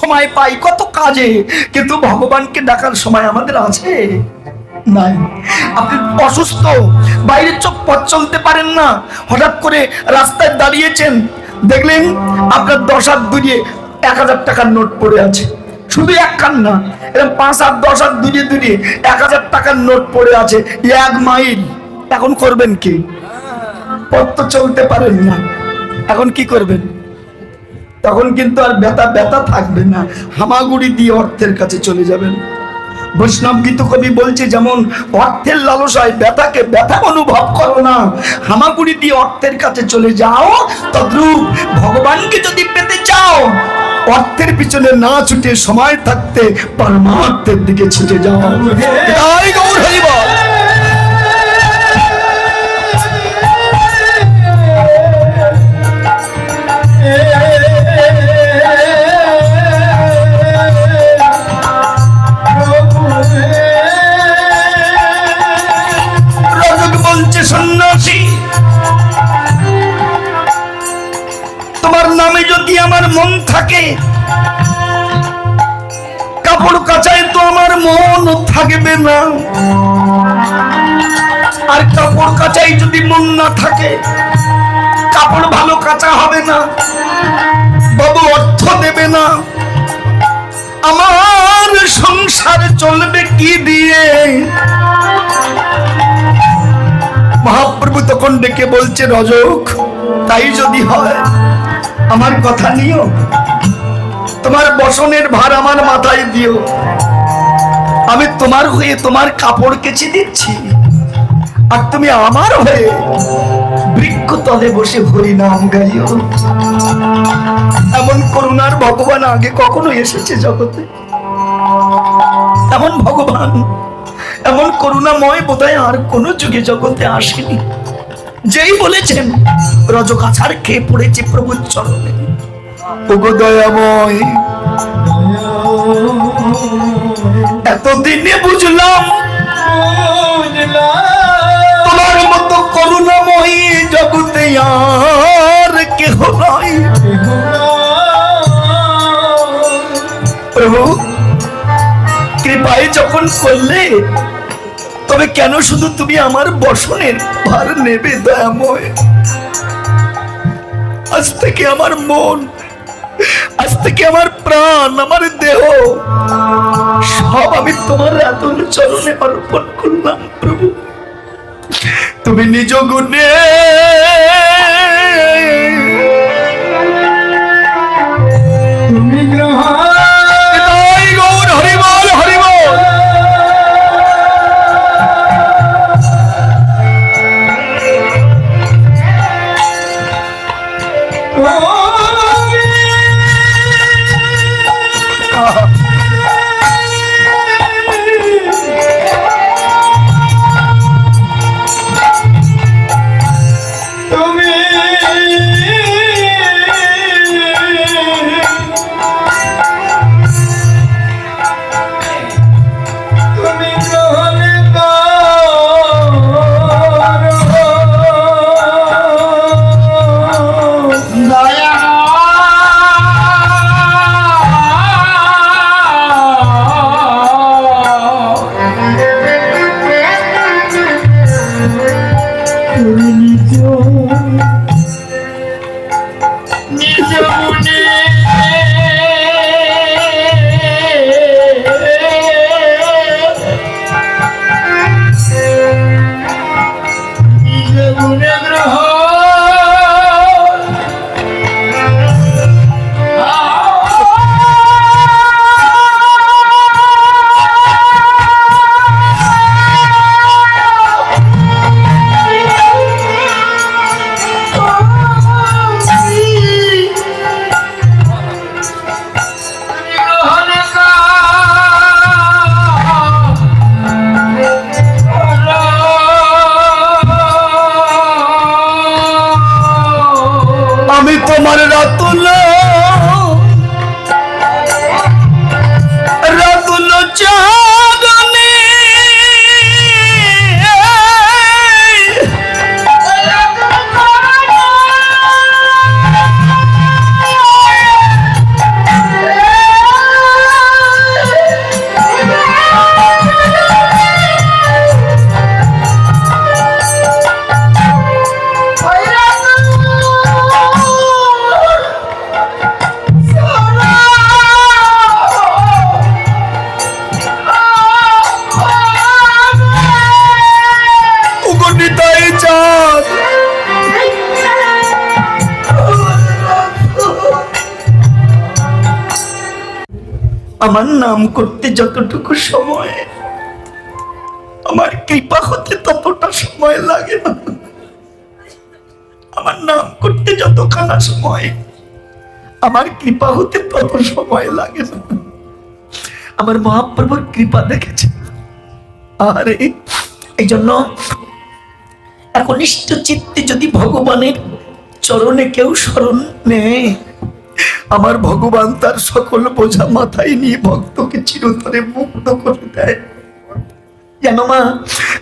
সময় পাই, কত কাজে। কিন্তু ভগবানকে ডাকার সময় আমাদের আছে। নাই। আপনি অসুস্থ, বাইরের চোখ পথ চলতে পারেন না। হঠাৎ করে রাস্তায় দাঁড়িয়েছেন, দেখলেন আপনার দশ হাত দূরে এক হাজার টাকার নোট পড়ে আছে। শুধু একখান না এরকম পাঁচ হাত, দশ হাত দূরে দূরে এক হাজার টাকার নোট পড়ে আছে, এক মাইল। এখন করবেন কি? পথ তো চলতে পারেন না। এখন কি করবেন? তখন কিন্তু আর ব্যথা ব্যথা থাকবে না। হামাগুড়ি দিয়ে অর্থের কাছে চলে যাবেন। বৈষ্ণব গীত কবি বলছে যেমন, অর্থের লালসায় ব্যথাকে ব্যথা অনুভব করো না। হামাগুড়ি দিয়ে অর্থের কাছে চলে যাও, তদ্রূপ ভগবানকে যদি পেতে চাও, অর্থের পিছনে না ছুটে সময় থাকতে পরমার্থের দিকে ছুটে যাও। আমার মন থাকে। কাপড় কাচায় তো আমার মন থাকবে না। আর কাপড় কাচাই যদি মন না থাকে, কাপড় ভালো কাঁচা হবে না। বাবু অর্থ দেবে না। আমার সংসার চলবে কি দিয়ে? মহাপ্রভু তখন ডেকে বলছে, রজক, তাই যদি হয় আমার কথা নিও। তোমার বসনের ভার আমার মাথায় দিও। আমি তোমার হয়ে তোমার কাপড় কেচে দিচ্ছি। আর তুমি আমার হয়ে বৃক্ষ তলে বসে হরি নাম গাইও। এমন করুণার ভগবান আগে কখনো এসেছে জগতে। এমন ভগবান, এমন করুণাময় বোধহয় আর কোনো যুগে জগতে আসেনি। যেই বলেছেন রজগাছার খেয়ে পড়েছে প্রভুর চরণে। ওগো দয়াময়। এতদিনে বুঝলাম তোমার মতো করুণাময়ী জগতে আর কেহ নয় প্রভু কৃপায় যখন করলে তবে কেন শুধু তুমি আমার বসনের ভার নেবে দয়াময়? আজ থেকে আমার মন, আজ থেকে আমার প্রাণ, আমার দেহ, সব আমি তোমার আদর চরণে অর্পণ করলাম প্রভু। তুমি নিজ গুণে আমার নাম করতে যতটুকু সময়, আমার কৃপা হতে ততটা সময় লাগে না। আমার নাম করতে যতখানা সময়, আমার কৃপা হতে তত সময় লাগে না। আমার মহাপ্রভুর কৃপা দেখেছে। আরে এই জন্য একনিষ্ঠ চিত্তে যদি ভগবানের চরণে কেউ স্মরণ নেয় আমার ভগবান তার সকল বোঝা মাথায় নিয়ে ভক্তকে চিরতরে মুক্ত করে দেয়। জানো মা?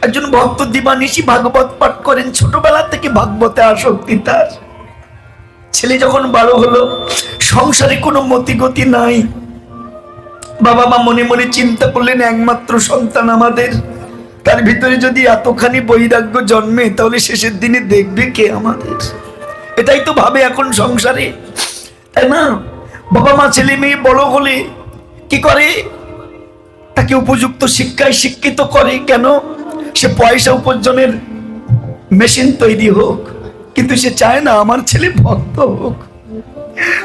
একজন ভক্ত দিবানিশি ভাগবত পাঠ করেন, ছোটবেলা থেকে ভাগবতে আসক্তি তার। ছেলে যখন বড় হলো, সংসারে কোনো মতিগতি নাই। বাবা মা মনে মনে চিন্তা করলেন, একমাত্র সন্তান আমাদের। তার ভিতরে যদি এতখানি বৈরাগ্য জন্মে, তাহলে শেষের দিনে দেখবে কে আমাদের। এটাই তো ভাবে এখন সংসারে। তাই না, বাবা মা ছেলে মেয়ে বড় হলে কি করে? তাকে উপযুক্ত শিক্ষায় শিক্ষিত করে কেন? সে পয়সা উপার্জনের মেশিন তৈরি হোক, কিন্তু সে চায় না আমার ছেলে ভক্ত হোক,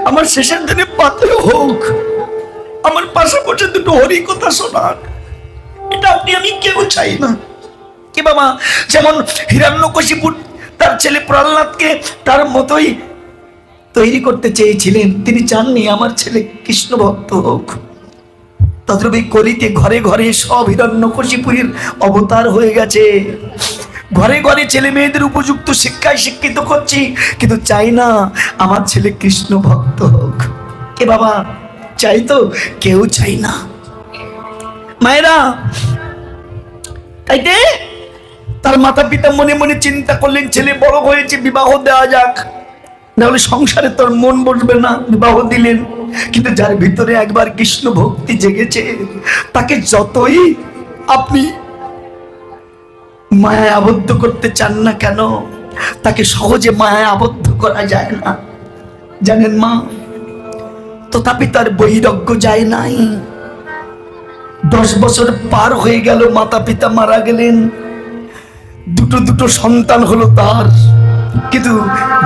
আমার শেষের দিনে পাত্র হোক, আমার পাশে বসে দুটো হরি কথা শোনাক। এটা আপনি, আমি কেউ চাই না। কি বাবা, যেমন হিরণ্যকশিপুর তার ছেলে প্রহ্লাদকে তার মতোই তৈরি করতে চেয়েছিলেন, তিনি চাননি আমার ছেলে কৃষ্ণ ভক্ত হোক। তদ্রূপ কলিতে ঘরে ঘরে সব হিরণ্যকশিপুরের অবতার হয়ে গেছে। ঘরে ঘরে ছেলে মেয়েদের উপযুক্ত শিক্ষায় শিক্ষিত করছি, কিন্তু চাই না আমার ছেলে কৃষ্ণ ভক্ত হোক। কে বাবা, চাই তো, কেউ চাই না। মায়েরা, তাইতে? তার মাতা পিতা মনে মনে চিন্তা করলেন, ছেলে বড় হয়েছে, বিবাহ দেওয়া যাক। নাহলে সংসারে তোর মন বসবে না, বিবাহ দিলেন। কিন্তু যার ভিতরে একবার কৃষ্ণ ভক্তি জেগেছে, তাকে যতই আপনি মায়ায় আবদ্ধ করতে চান না কেন, তাকে সহজে মায়ায় আবদ্ধ করা যায় না। জানেন মা, তথাপি তার বৈরাগ্য যায় নাই। দশ বছর পার হয়ে গেল মাতা পিতা মারা গেলেন। দুটো দুটো সন্তান হলো তার। কিন্তু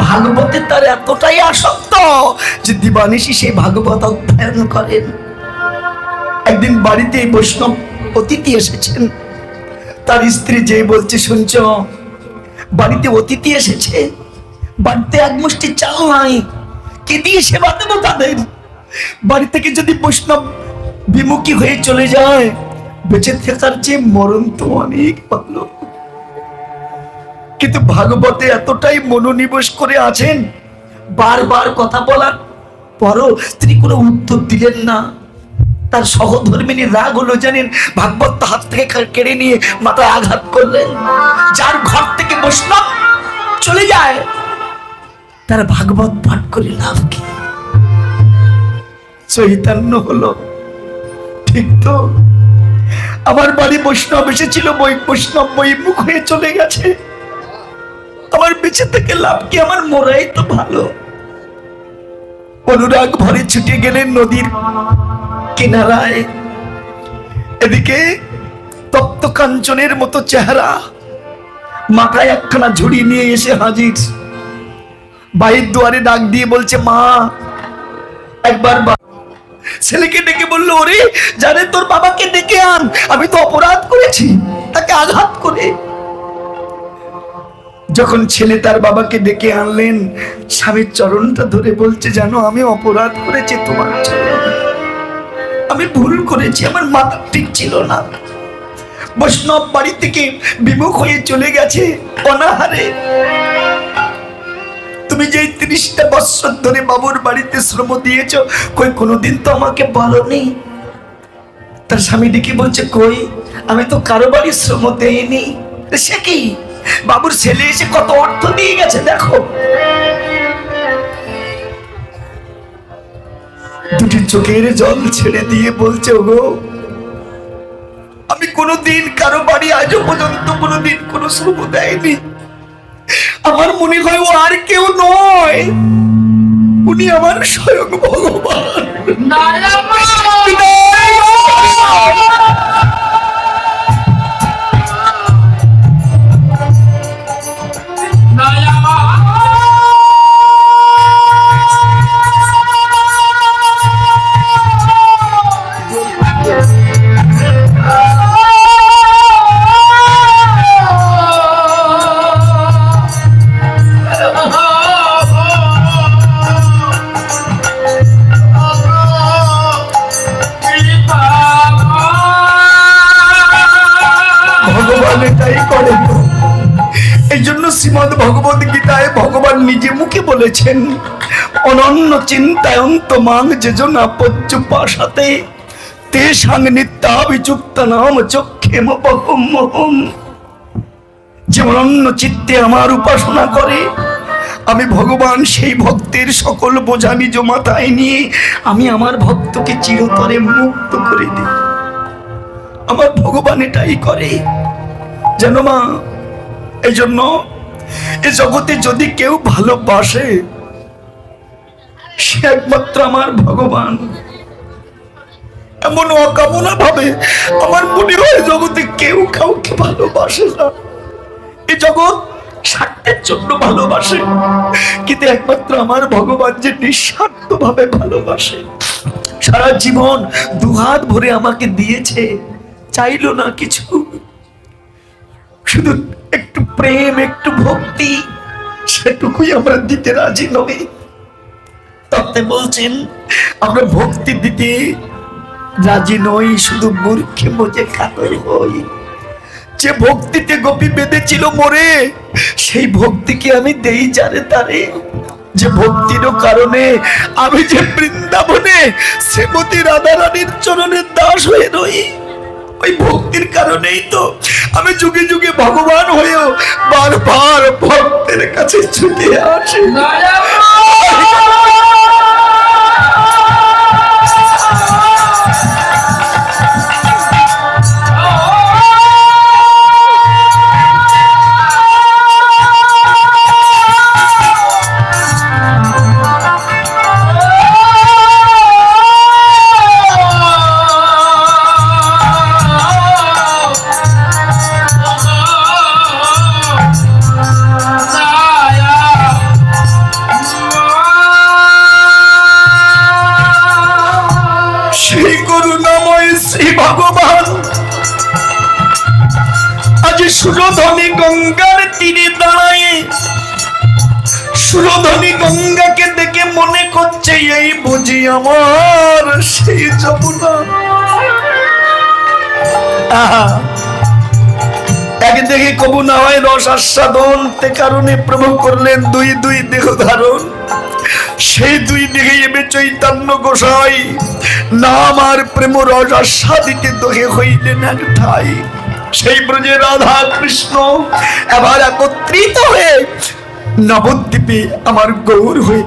ভাগবতে তার এতটাই আসক্ত যে দিবানিশি সেই ভাগবত অধ্যয়ন করেন। একদিন বাড়িতে বৈষ্ণব অতিথি এসেছেন। তার স্ত্রী যে বলছে, শুনছ, বাড়িতে অতিথি এসেছে। বাড়িতে এক মুষ্টি চাল নাই। কে দিয়ে সেবা দেবো তাদের? বাড়ি থেকে যদি বৈষ্ণব বিমুখী হয়ে চলে যায়, বেঁচে থাকার চেয়ে মরণ তো অনেক ভালো কিন্তু ভাগবতে এতটাই মনোনিবেশ করে আছেন, বারবার কথা বলার পরও তিনি কোনো উত্তর দিলেন না। তার সহধর্মিনী রাগ হলো জানেন, ভাগবত হাত থেকে কেড়ে নিয়ে মাথায় আঘাত করলেন। যার ঘর থেকে বৈষ্ণব চলে যায়। তার ভাগবত পাঠ করে লাভ কি? চৈতন্য হলো ঠিক তো। আমার বাড়ি বৈষ্ণব এসেছিল বই বৈষ্ণব বই মুখ হয়ে চলে গেছে। আমার বেঁচে থেকে লাভ কি? আমার মোরাই তো ভালো। অনুরাগ ভরে ছুটে গেলেন নদীর কিনারায়। এদিকে তপ্ত কাঞ্চনের মতো চেহারা। মাথায় একখানা ঝুড়ি নিয়ে এসে হাজির। বাড়ির দুয়ারে ডাক দিয়ে বলছে, মা, একবার ছেলেকে ডেকে বলল, ওরে, জানে তোর বাবাকে ডেকে আন। আমি তো অপরাধ করেছি, তাকে আঘাত করে। যখন ছেলে তার বাবাকে ডেকে আনলেন, স্বামীর চরণটা ধরে বলছে, জানো, আমি অপরাধ করেছি তোমার আমি ভুল করেছি, আমার মাথা ঠিক ছিল না। বৈষ্ণব বাড়ি থেকে বিমুখ হয়ে চলে গেছে অনাহারে। তুমি যে তিরিশটা বছর ধরে বাবুর বাড়িতে শ্রম দিয়েছ, কই কোনোদিন তো আমাকে বলনি? তার স্বামী ডেকে বলছে, কই, আমি তো কারও বাড়ির শ্রম দেইনি। সে কি? বাবুর ছেলে এসে কত অর্থ দিয়ে গেছে দেখো। দুটি চোখের জল ছেড়ে দিয়ে বলছে ওগো আমি কোনোদিন কারও বাড়ি আজও পর্যন্ত কোনোদিন কোনো শ্রম দেয়নি। আমার মনে হয় ও আর কেউ নয়। উনি আমার স্বয়ং ভগবান। ভগবত গীতায় ভগবান নিজে মুখে বলেছেন, অনন্য চিন্তায়ন্ত যেজনা পাশাতে তে সাং নিত্যাভিযুক্ত নাম চক্ষেম মহম। চিত্তে আমার উপাসনা করে, আমি ভগবান সেই ভক্তের সকল বোঝা নিজ নিয়ে, আমি আমার ভক্তকে চিরতরে মুক্ত করে দিই। আমার ভগবান এটাই করে যেন মা এই জন্য এ জগতে যদি কেউ ভালোবাসে, সে একমাত্র আমার ভগবান। এমন অকামনা ভাবে আমার মনে হয় জগতে কেউ কাউকে ভালোবাসে না। এই জগৎ স্বার্থের জন্য ভালোবাসে, কিন্তু একমাত্র আমার ভগবান যে নিঃস্বার্থ ভাবে ভালোবাসে। সারা জীবন দুহাত ভরে আমাকে দিয়েছে, চাইলো না কিছু। শুধু একটু প্রেম, একটু ভক্তি, সেটুকুই আমরা দিতে রাজি নই। তাতে বলছেন, আমরা ভক্তি দিতে রাজি নই, শুধু মূর্খে মজে কাতর হই। যে ভক্তিতে গোপী বেঁধেছিল মোরে, সেই ভক্তিকে আমি দেই জানে তারে। যে ভক্তির কারণে আমি যে বৃন্দাবনে শ্রীমতী রাধারানীর চরণের দাস হয়ে রই। ওই ভক্তির কারণেই তো আমি যুগে যুগে ভগবান হয়েও বারবার ভক্তের কাছে ছুটে আসি। সেই করুণাময় শ্রী ভগবান আজ সুরধনী গঙ্গার তীরে দাঁড়ায় সুরধনী গঙ্গাকে দেখে মনে করছে, এই বুঝি আমার সেই যমুনা। এক দেখে কবু না হয় রস আস্বাদন, তে কারণে প্রভু করলেন দুই দুই দেহ ধারণ। সেই দুই দিকে এবে চৈতন্য গোসাই, নাম আর প্রেম রস আস্বাদিতে দোহে হইলেন এক ঠাই। সেই ব্রজে রাধা কৃষ্ণ এবার একত্রিত হয়ে নবদ্বীপে আমার গৌর হয়ে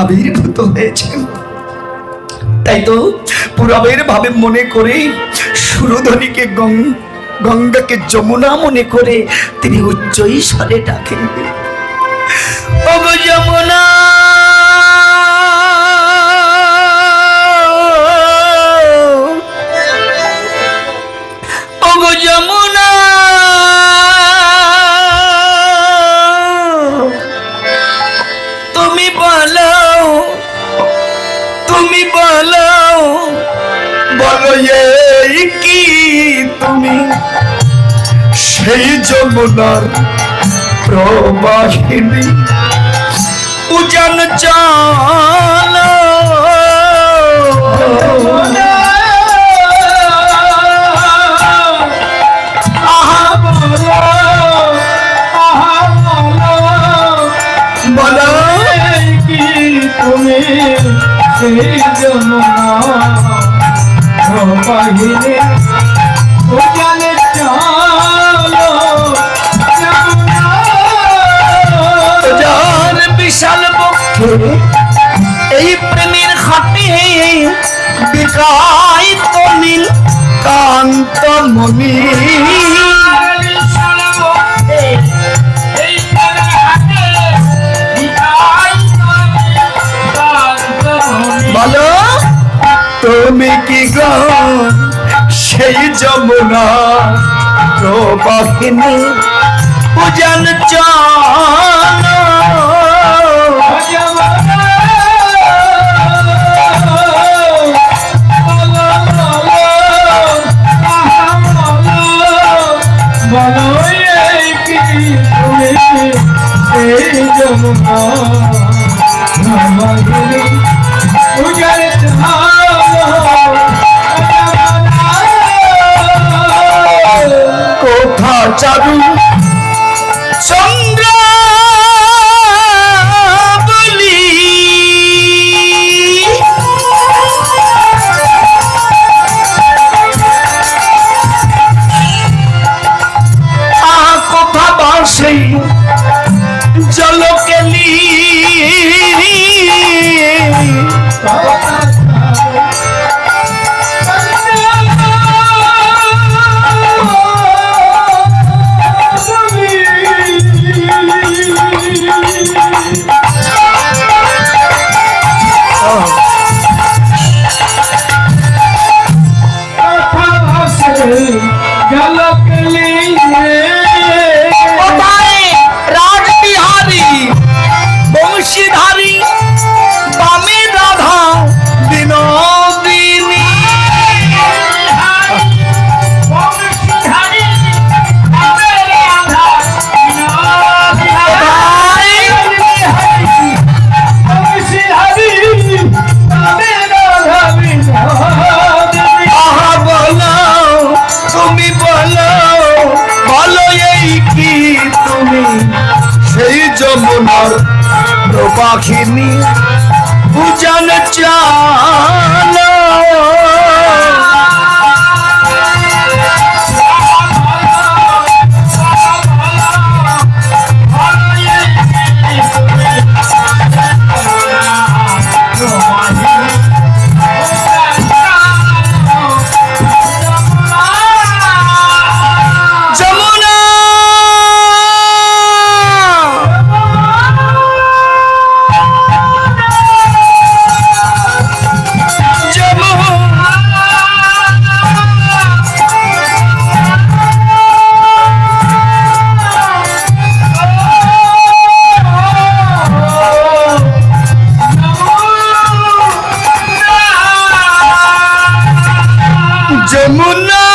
আবির্ভূত হয়েছেন। তাই তো পুরবের ভাবে মনে করে সুরধনীকে গঙ্গাকে যমুনা মনে করে তিনি উচ্চ স্বরে ডাকেন। ওগো যমুনা! সেই যমুনার প্রবাহিনী উজান চাল বলো তুমি সেই যমুনা বাহিনী এই প্রেমের খাটে বিকায় তমিল, কান্ত মনি বলো, তুমি কি গান সেই যমুনা প্রবাহিনী? উজান চান কোথা Thank you. বাহিনী উজান যমুনা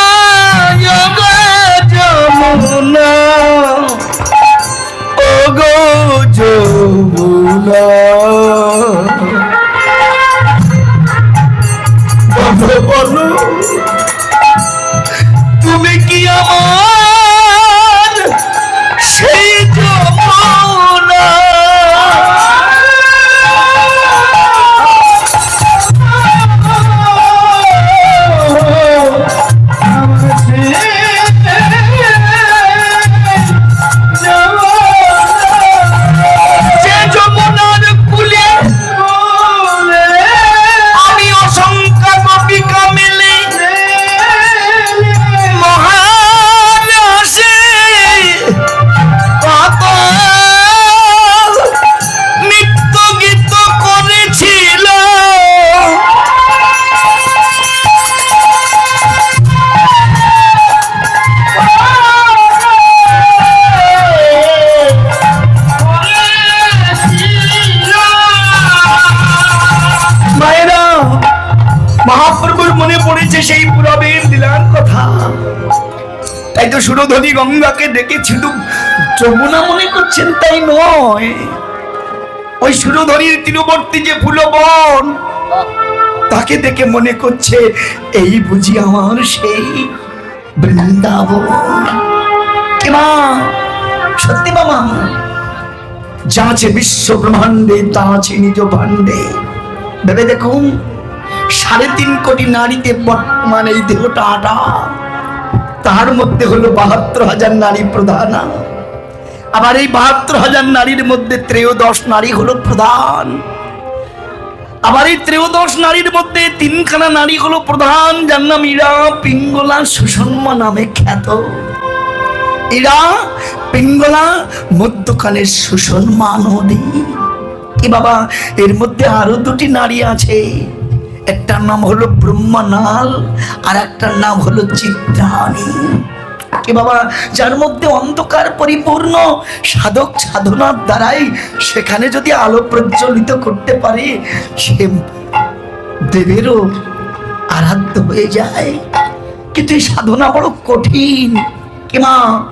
সুরধনী গঙ্গাকে ডেকে শুধু যমুনা মনে করছেন তাই নয়। ওই সুরধনীর তীরবর্তী যে ফুলবন, তাকে দেখে মনে করছে এই বুঝি আমার সেই বৃন্দাবন। সত্যি বাবা, যা আছে বিশ্ব ব্রহ্মাণ্ডে, তা আছে নিজ ভাণ্ডে। ভেবে দেখুন, সাড়ে তিন কোটি নারীতে বর্তমান এই দেহটা আটা। তার মধ্যে হলো বাহাত্তর হাজার নারী প্রধান। আবার এই বাহাত্তর হাজার নারীর মধ্যে ত্রয়োদশ নারী হলো প্রধান। আবার এই ত্রয়োদশ নারীর মধ্যে তিনখানা নারী হলো প্রধান, যার নাম ইরা পিঙ্গলা সুষম্মা নামে খ্যাত। এরা পিঙ্গলা মধ্যকালের সুষমা নদী। কি বাবা, এর মধ্যে আরও দুটি নারী আছে। একটার নাম হলো ব্রহ্মানাল আর একটার নাম হলো চিত্রাণী। বাবা, যার মধ্যে অন্ধকার পরিপূর্ণ সাধক সাধনার দ্বারাই সেখানে যদি আলো প্রজ্বলিত করতে পারে, সে দেবেরও আরাধ্য হয়ে যায়। কিন্তু এই সাধনা বড় কঠিন। কি মা,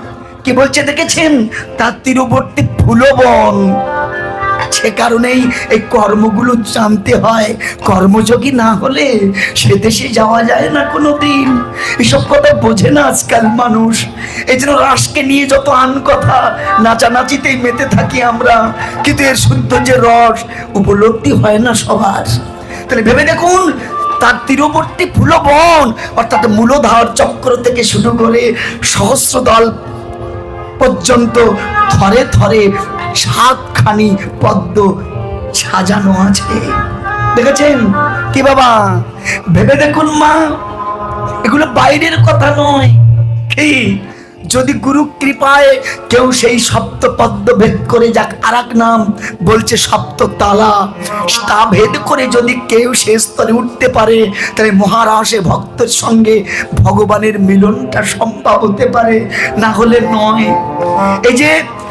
কি বলছে, দেখেছেন? তার তীরবর্তী ফুলবন। সে কারণেই এই কর্মগুলো জানতে হয়। কর্মযোগী না হলে সে দেশে যাওয়া যায় না কোনো দিন এসব কথা বোঝে না আজকাল মানুষ। এই জন্য রাসকে নিয়ে যত আন কথা নাচানাচিতেই মেতে থাকি আমরা, কিন্তু এর শুদ্ধ যে রস উপলব্ধি হয় না সবার। তাহলে ভেবে দেখুন, তার তীরবর্তী ফুলবন, অর্থাৎ মূলধার চক্র থেকে শুরু করে সহস্র দল পর্যন্ত থরে থরে সাতখানি পদ্ম সাজানো আছে। দেখেছেন? কি বাবা? ভেবে দেখুন মা, এগুলো বাইরের কথা নয়। কি? যদি গুরু কৃপায় কেউ সেই সপ্ত পদ্ম ভেদ করে যাক আর নাম বলছে সপ্ত তালা। তা ভেদ করে যদি কেউ সে স্তরে উঠতে পারে, তাহলে মহারাসে ভক্তের সঙ্গে ভগবানের মিলনটা সম্ভব হতে পারে। না হলে নয়। এই যে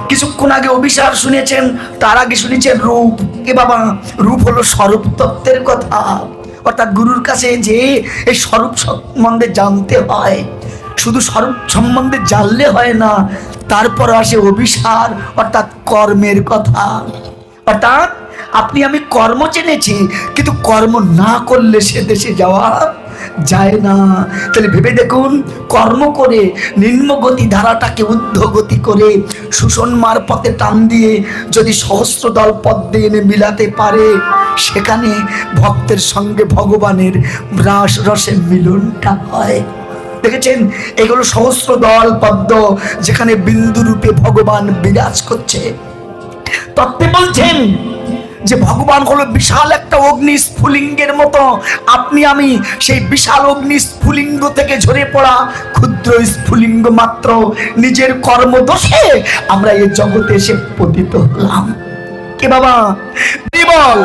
কিছুক্ষণ আগে অভিসার শুনেছেন, তার আগে শুনেছেন রূপ। কে বাবা, রূপ হলো স্বরূপ তত্ত্বের কথা। অর্থাৎ গুরুর কাছে যে এই স্বরূপ সম্বন্ধে জানতে হয় শুধু স্বরূপ সম্বন্ধে জানলে হয় না। তারপর আসে অভিসার, অর্থাৎ কর্মের কথা। অর্থাৎ আপনি, আমি কর্ম জেনেছি, কিন্তু কর্ম না করলে সে দেশে যাওয়া যায় না। তাহলে ভেবে দেখুন, কর্ম করে নিম্নগতি ধারাটাকে ঊর্ধ্বগতি করে সুষন্মার পথে টান দিয়ে যদি সহস্র দল পদ্মে এনে মিলাতে পারে, সেখানে ভক্তের সঙ্গে ভগবানের রাস রসের মিলনটা হয়। দেখেছেন? এগুলো সহস্র দল পদ্ম, যেখানে বিন্দু রূপে ভগবান বিরাজ করছে। তত্ত্বে বলছেন যে, ভগবান হলো বিশাল একটা অগ্নি স্ফুলিঙ্গের মতো। আপনি, আমি সেই বিশাল অগ্নি স্ফুলিঙ্গ থেকে ঝরে পড়া ক্ষুদ্র স্ফুলিঙ্গ মাত্র। নিজের কর্মদোষে আমরা এই জগতে এসে পতিত হলাম। কে বাবা বল